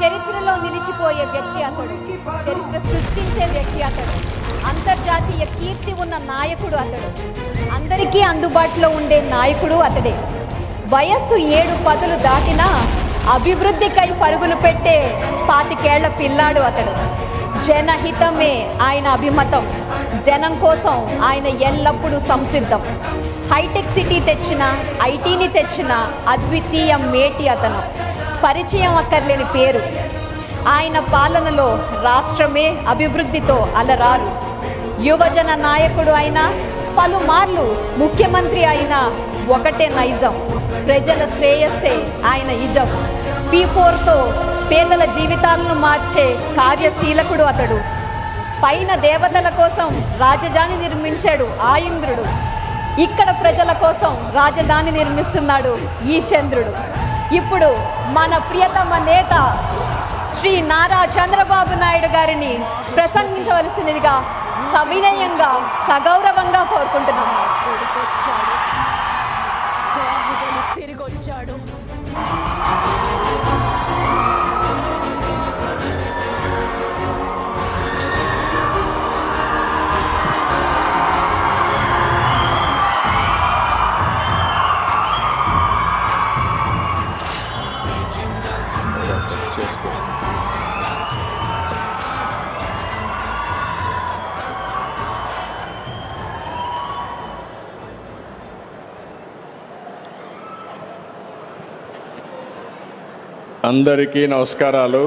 చరిత్రలో నిలిచిపోయే వ్యక్తి అతడు. చరిత్ర సృష్టించే వ్యక్తి అతడు. అంతర్జాతీయ కీర్తి ఉన్న నాయకుడు అతడు. అందరికీ అందుబాటులో ఉండే నాయకుడు అతడే. వయస్సు ఏడు పదులు దాటినా అభివృద్ధికై పరుగులు పెట్టే పాతికేళ్ళ పిల్లాడు అతడు. జనహితమే ఆయన అభిమతం. జనం కోసం ఆయన ఎల్లప్పుడూ సంసిద్ధం. హైటెక్ సిటీ తెచ్చిన ఐటీని తెచ్చిన అద్వితీయ మేటి అతను. పరిచయం అక్కర్లేని పేరు. ఆయన పాలనలో రాష్ట్రమే అభివృద్ధితో అలరారు. యువజన నాయకుడు అయినా పలుమార్లు ముఖ్యమంత్రి అయిన ఒకటే నైజం. ప్రజల శ్రేయస్సే ఆయన ఇజం పీ ఫోర్తో పేదల జీవితాలను మార్చే కార్యశీలకుడు అతడు. పైన దేవతల కోసం రాజధాని నిర్మించాడు ఆ ఇక్కడ ప్రజల కోసం రాజధాని నిర్మిస్తున్నాడు ఈ చంద్రుడు. ఇప్పుడు మన ప్రియతమ నేత శ్రీ నారా చంద్రబాబు నాయుడు గారిని ప్రసంగించవలసినదిగా సవినయంగా సగౌరవంగా కోరుకుంటున్నాం. తిరిగొచ్చాడు. అందరికీ నమస్కారాలు.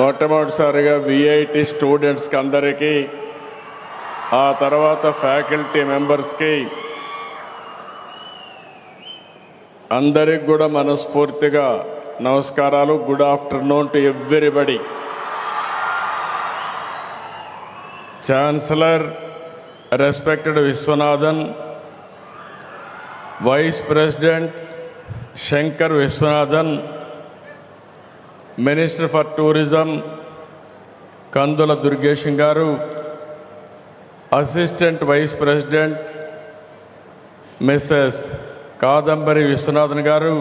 మొట్టమొదటిసారిగా విఐటి స్టూడెంట్స్కి అందరికీ ఆ తర్వాత ఫ్యాకల్టీ మెంబర్స్కి అందరికి కూడా మనస్ఫూర్తిగా నమస్కారాలు. Good afternoon to everybody chancellor respected Viswanathan vice president Sankar Viswanathan minister for tourism Kandula Durgesh garu assistant vice president Mrs Kadambari Viswanathan garu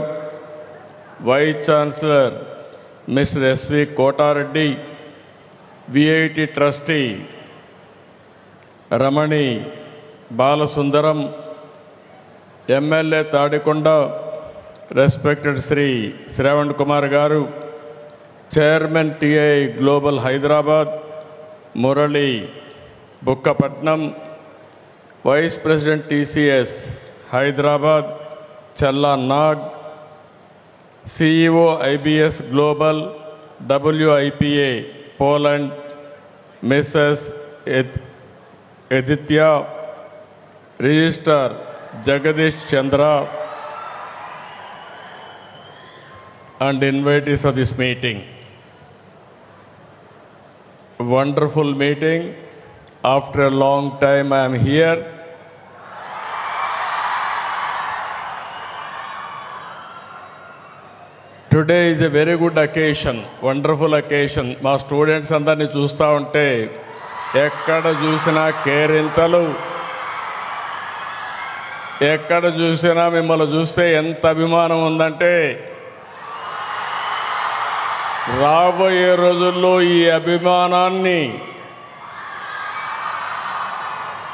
vice chancellor Mr SV Kotareddy VIT trustee Ramani Balasundaram MLA Tadikonda respected Shri Sravan Kumar garu chairman TI global Hyderabad Murali Bukkapatnam vice president TCS Hyderabad Challa Nag CEO IBS global WIPA Poland Mrs Aditya registrar Jagadish Chandra and invitees of this meeting. Wonderful meeting. After a long time I'm here. Today is a very good occasion wonderful occasion. మా students అందరినీ చూస్తూ ఉంటే ఎక్కడ చూసినా కేరింతలు. ఎక్కడ చూసినా మిమ్మల్ని చూస్తే ఎంత అభిమానం ఉందంటే రాబోయే రోజుల్లో ఈ అభిమానాన్ని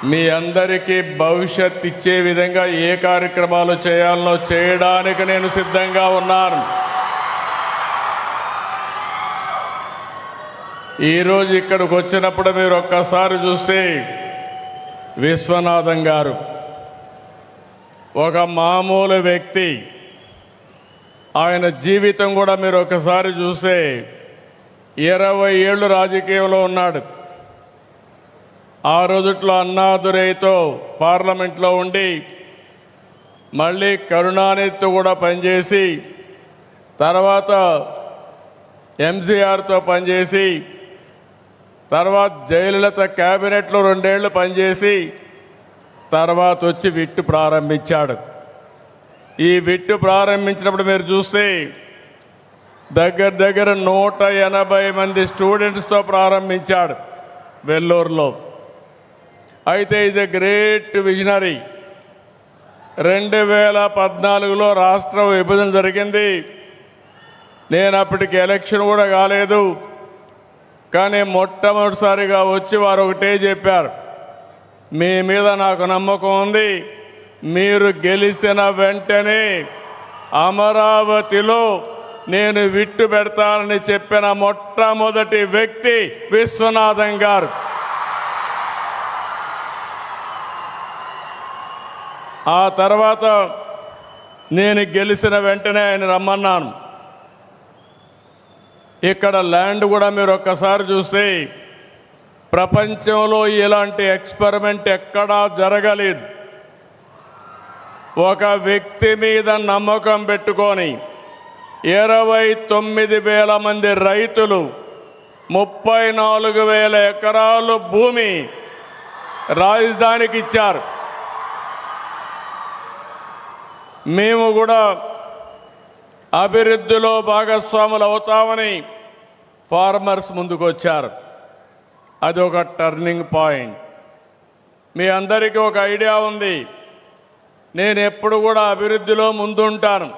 మీ అందరికీ భవిష్యత్ ఇచ్చే విధంగా ఏ కార్యక్రమాలు చేయాలనో చేయడానికి నేను సిద్ధంగా ఉన్నాను. ఈరోజు ఇక్కడికి వచ్చినప్పుడు మీరు ఒక్కసారి చూస్తే విశ్వనాథం గారు ఒక మామూలు వ్యక్తి. ఆయన జీవితం కూడా మీరు ఒకసారి చూస్తే ఇరవై ఏళ్ళు రాజకీయంలో ఉన్నాడు. ఆ రోజుట్లో అన్నాదురైతో పార్లమెంట్లో ఉండి మళ్ళీ కరుణానిధితో కూడా పనిచేసి తర్వాత ఎంజీఆర్తో పనిచేసి తర్వాత జయలలిత క్యాబినెట్లో రెండేళ్ళు పనిచేసి తర్వాత వచ్చి విట్టు ప్రారంభించాడు. ఈ విట్టు ప్రారంభించినప్పుడు మీరు చూస్తే దగ్గర దగ్గర నూట ఎనభై మంది స్టూడెంట్స్తో ప్రారంభించాడు వెల్లూరులో. అయితే ఈజ్ ఎ గ్రేట్ విజనరీ. రెండు వేల పద్నాలుగులో రాష్ట్ర విభజన జరిగింది. నేను అప్పటికి ఎలక్షన్ కూడా కాలేదు. కానీ మొట్టమొదటిసారిగా వచ్చి వారు ఒకటే చెప్పారు మీ మీద నాకు నమ్మకం ఉంది. మీరు గెలిచిన వెంటనే అమరావతిలో నేను విట్టు పెడతానని చెప్పిన మొట్టమొదటి వ్యక్తి విశ్వనాథం గారు. ఆ తర్వాత నేను గెలిచిన వెంటనే ఆయన రమ్మన్నాను. ఇక్కడ ల్యాండ్ కూడా మీరు ఒక్కసారి చూస్తే ప్రపంచంలో ఇలాంటి ఎక్స్పెరిమెంట్ ఎక్కడా జరగలేదు. ఒక వ్యక్తి మీద నమ్మకం పెట్టుకొని ఇరవై తొమ్మిది వేల మంది రైతులు ముప్పై నాలుగు వేల ఎకరాలు భూమి రాజధానికి ఇచ్చారు. మేము కూడా అభివృద్ధిలో భాగస్వాములు అవుతామని ఫార్మర్స్ ముందుకు వచ్చారు అది ఒక టర్నింగ్ పాయింట్. మీ అందరికీ ఒక ఐడియా ఉంది. నేను ఎప్పుడు కూడా అభివృద్ధిలో ముందుంటాను.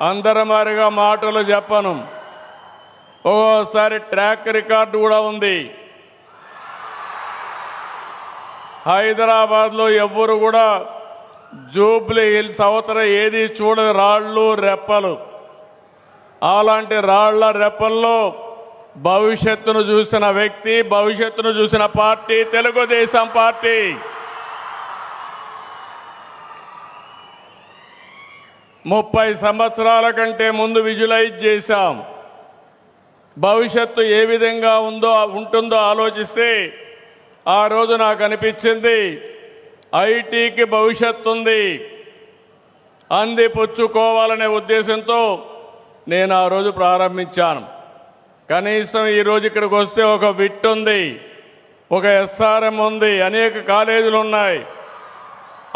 అందరమారిగా మాటలు చెప్పను. ఒక్కోసారి ట్రాక్ రికార్డు కూడా ఉంది. హైదరాబాద్లో ఎవ్వరు కూడా జూబ్లీ హిల్స్ అవతల ఏది చూడని రాళ్ళు రెప్పలు. అలాంటి రాళ్ళ రెప్పల్లో భవిష్యత్తును చూసిన వ్యక్తి భవిష్యత్తును చూసిన పార్టీ తెలుగుదేశం పార్టీ. ముప్పై సంవత్సరాల కంటే ముందు విజువలైజ్ చేశాం. భవిష్యత్తు ఏ విధంగా ఉందో ఉంటుందో ఆలోచిస్తే ఆ రోజు నాకు అనిపించింది ఐటీకి భవిష్యత్తు ఉంది. అంది పుచ్చుకోవాలనే ఉద్దేశంతో నేను ఆ రోజు ప్రారంభించాను. కనీసం ఈరోజు ఇక్కడికి వస్తే ఒక విట్ ఉంది ఒక ఎస్ఆర్ఎం ఉంది అనేక కాలేజీలు ఉన్నాయి.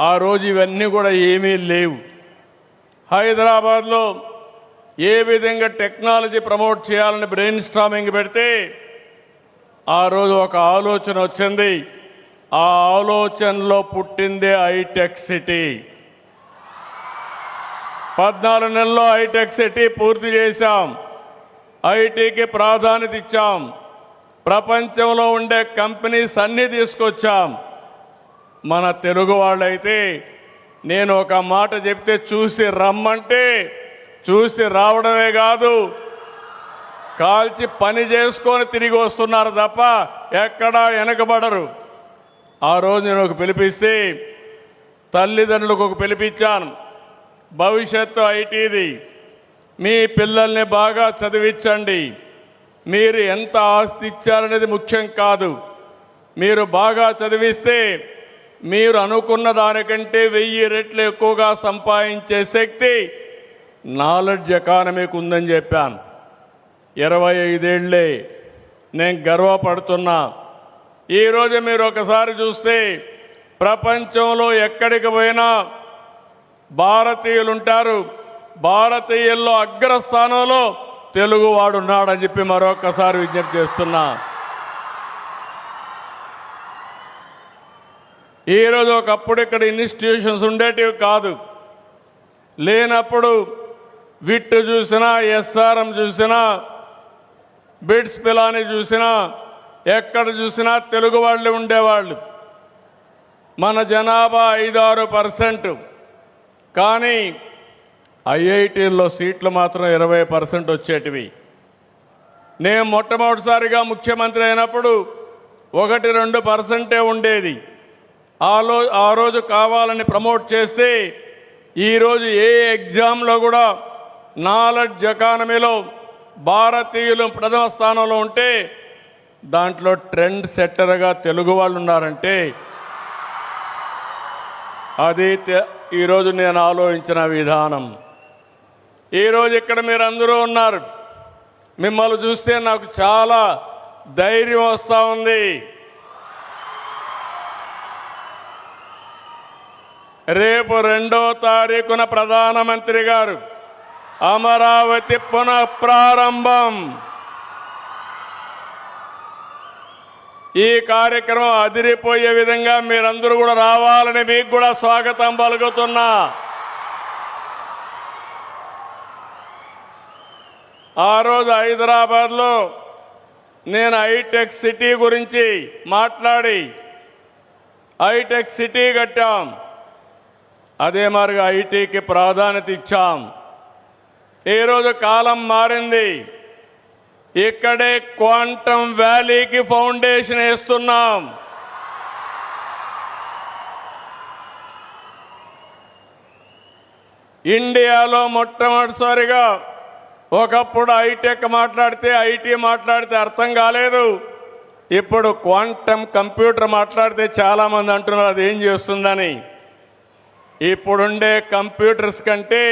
ఆ రోజు ఇవన్నీ కూడా ఏమీ లేవు. హైదరాబాద్లో ఏ విధంగా టెక్నాలజీ ప్రమోట్ చేయాలని బ్రెయిన్ స్టామింగ్ పెడితే ఆ రోజు ఒక ఆలోచన వచ్చింది. ఆ ఆలోచనలో పుట్టిందే హైటెక్ సిటీ. పద్నాలుగు నెలల్లో హైటెక్ సిటీ పూర్తి చేశాం. ఐటీకి ప్రాధాన్యత ఇచ్చాం. ప్రపంచంలో ఉండే కంపెనీస్ అన్నీ తీసుకొచ్చాం. మన తెలుగు వాళ్ళైతే నేను ఒక మాట చెప్తే చూసి రమ్మంటే చూసి రావడమే కాదు. కాల్చి పని చేసుకొని తిరిగి వస్తున్నారు తప్ప ఎక్కడా వెనకబడరు. ఆ రోజు నేను ఒక పిలిపిస్తే తల్లిదండ్రులకు ఒక పిలిపించాను. భవిష్యత్తు ఐటీది. మీ పిల్లల్ని బాగా చదివించండి. మీరు ఎంత ఆస్తి ఇచ్చారనేది ముఖ్యం కాదు. మీరు బాగా చదివిస్తే మీరు అనుకున్న దానికంటే వెయ్యి రెట్లు ఎక్కువగా సంపాదించే శక్తి నాలెడ్జ్ ఎకానమీకి ఉందని చెప్పాను. ఇరవై ఐదేళ్ళే నేను గర్వపడుతున్నా. ఈరోజు మీరు ఒకసారి చూస్తే ప్రపంచంలో ఎక్కడికి పోయినా భారతీయులు ఉంటారు భారతీయుల్లో అగ్రస్థానంలో తెలుగువాడు ఉన్నాడని చెప్పి మరొకసారి విజ్ఞప్తి చేస్తున్నా. ఈరోజు ఒకప్పుడు ఇక్కడ ఇన్స్టిట్యూషన్స్ ఉండేటివి కాదు. లేనప్పుడు విట్టు చూసినా ఎస్ఆర్ఎం చూసినా బిడ్స్ పిలాని చూసినా ఎక్కడ చూసినా తెలుగు వాళ్ళు ఉండేవాళ్ళు. మన జనాభా ఐదారు పర్సెంట్. కానీ ఐఐటీల్లో సీట్లు మాత్రం ఇరవై పర్సెంట్ వచ్చేటివి. నేను మొట్టమొదటిసారిగా ముఖ్యమంత్రి అయినప్పుడు ఒకటి రెండు పర్సెంటే ఉండేది. ఆ ఆ రోజు కావాలని ప్రమోట్ చేస్తే ఈరోజు ఏ ఎగ్జామ్లో కూడా నాలెడ్జ్ ఎకానమీలో భారతీయులు ప్రథమ స్థానంలో ఉంటే దాంట్లో ట్రెండ్ సెట్టర్గా తెలుగు వాళ్ళు ఉన్నారంటే అది తె- ఈరోజు నేను ఆలోచించిన విధానం. ఈరోజు ఇక్కడ మీరు అందరూ ఉన్నారు. మిమ్మల్ని చూస్తే నాకు చాలా ధైర్యం వస్తూ ఉంది. రేపు రెండో తారీఖున ప్రధానమంత్రి గారు అమరావతి పునః ఈ కార్యక్రమం అదిరిపోయే విధంగా మీరందరూ కూడా రావాలని మీకు కూడా స్వాగతం పలుకుతున్నా. ఆ రోజు హైదరాబాద్లో నేను హైటెక్ సిటీ గురించి మాట్లాడి హైటెక్ సిటీ కట్టాం. అదే మాదిరిగా ఐటీకి ప్రాధాన్యత ఇచ్చాం. ఈరోజు కాలం మారింది. ఇక్కడే క్వాంటమ్ వ్యాలీకి ఫౌండేషన్ వేస్తున్నాం. ఇండియాలో మొట్టమొదటిసారిగా ఒకప్పుడు హైటెక్ మాట్లాడితే ఐటీ మాట్లాడితే అర్థం కాలేదు. ఇప్పుడు క్వాంటమ్ కంప్యూటర్ మాట్లాడితే చాలామంది అంటున్నారు అది ఏం చేస్తుందని. ఇప్పుడుండే కంప్యూటర్స్ కంటే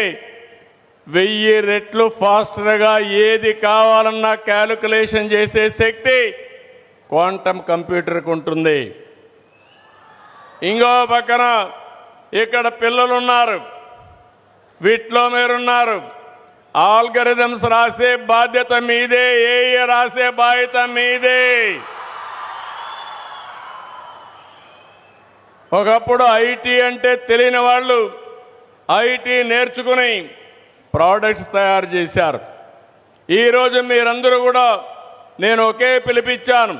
వెయ్యి రెట్లు ఫాస్టర్గా ఏది కావాలన్నా క్యాలిక్యులేషన్ చేసే శక్తి క్వాంటమ్ కంప్యూటర్కి ఉంటుంది. ఇంకో పక్కన ఇక్కడ పిల్లలు ఉన్నారు వీటిలో మీరున్నారు. ఆల్గరిథమ్స్ రాసే బాధ్యత మీదే ఏ రాసే బాధ్యత మీదే. ఒకప్పుడు ఐటీ అంటే తెలియని వాళ్ళు ఐటీ నేర్చుకుని ప్రోడక్ట్స్ తయారు చేశారు. ఈరోజు మీరందరూ కూడా నేను ఒకే పిలిపించాను.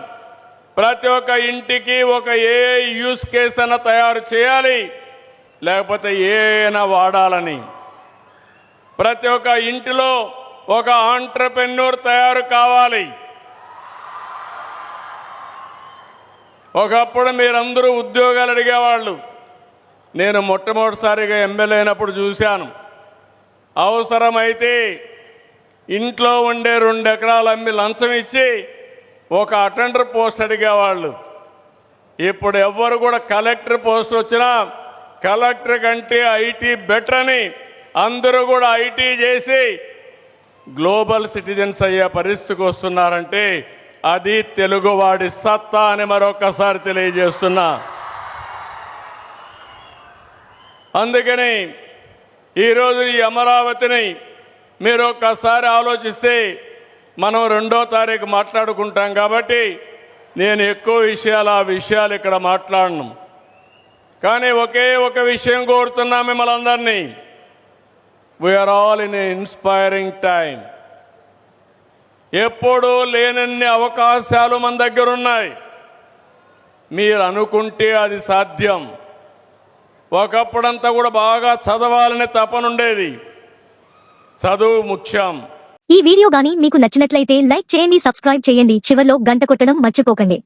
ప్రతి ఒక్క ఇంటికి ఒక ఏ యూస్ కేస్ అన్న తయారు చేయాలి. లేకపోతే ఏనా వాడాలని. ప్రతి ఒక్క ఇంటిలో ఒక ఆంటర్ప్రెన్యూర్ తయారు కావాలి. ఒకప్పుడు మీరందరూ ఉద్యోగాలు అడిగేవాళ్ళు. నేను మొట్టమొదటిసారిగా ఎమ్మెల్యే అయినప్పుడు చూశాను. అవసరమైతే ఇంట్లో ఉండే రెండు ఎకరాలు అమ్మి లంచం ఇచ్చి ఒక అటెండర్ పోస్ట్ అడిగేవాళ్ళు. ఇప్పుడు ఎవ్వరు కూడా కలెక్టర్ పోస్ట్ వచ్చినా కలెక్టర్ కంటే ఐటీ బెటర్ అని అందరూ కూడా ఐటీ చేసి గ్లోబల్ సిటిజన్స్ అయ్యే పరిస్థితికి వస్తున్నారంటే అది తెలుగువాడి సత్తా అని మరొకసారి తెలియజేస్తున్నా. అందుకని ఈరోజు ఈ అమరావతిని మీరు ఒక్కసారి ఆలోచిస్తే మనం రెండో తారీఖు మాట్లాడుకుంటాం కాబట్టి నేను ఎక్కువ విషయాలు ఆ విషయాలు ఇక్కడ మాట్లాడను. కానీ ఒకే ఒక విషయం కోరుతున్నా మిమ్మల్ని అందరినీ. We are all in inspiring time ఎప్పుడూ లేనన్ని అవకాశాలు మన దగ్గర ఉన్నాయి. మీరు అనుకుంటే అది సాధ్యం. ఒకప్పుడంతా కూడా బాగా చదవాలని తపనుండేది. చదువు ముఖ్యం. ఈ వీడియో గాని మీకు నచ్చినట్లయితే లైక్ చేయండి సబ్స్క్రైబ్ చేయండి. చివర్లో గంట కొట్టడం మర్చిపోకండి.